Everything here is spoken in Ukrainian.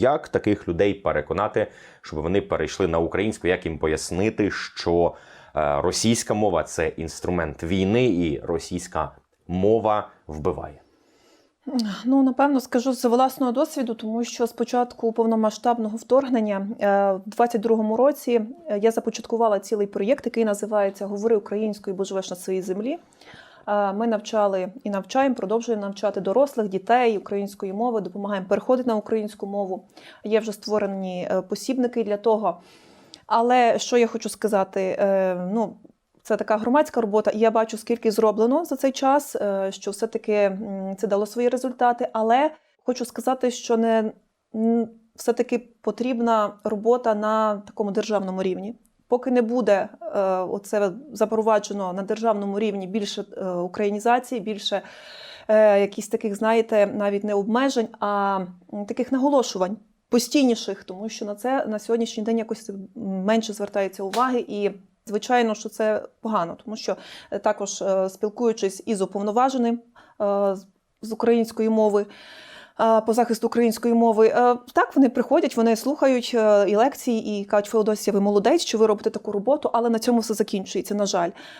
Як таких людей переконати, щоб вони перейшли на українську? Як їм пояснити, що е, російська мова це інструмент війни, і російська мова вбиває? Ну, напевно, скажу з власного досвіду, тому що з початку повномасштабного вторгнення е, в 22-му році е, я започаткувала цілий проєкт, який називається Говори українською, бо живеш на своїй землі. Е, Ми навчали і навчаємо, продовжуємо навчати дорослих, дітей української мови, допомагаємо переходити на українську мову. Є вже створені е, посібники для того. Але що я хочу сказати? Е, Ну, це така громадська робота, і я бачу, скільки зроблено за цей час, що все-таки це дало свої результати. Але хочу сказати, що не все-таки потрібна робота на такому державному рівні. Поки не буде е, оце запроваджено на державному рівні більше е, українізації, більше е, якісь таких, знаєте, навіть не обмежень, а таких наголошувань постійніших, тому що на це на сьогоднішній день якось менше звертається уваги і. Звичайно, що це погано, тому що також спілкуючись із уповноваженим з української мови по захисту української мови, е, так вони приходять, вони слухають е, і лекції, і кажуть, Феодосія, ви молодець, що ви робите таку роботу, але на цьому все закінчується. На жаль,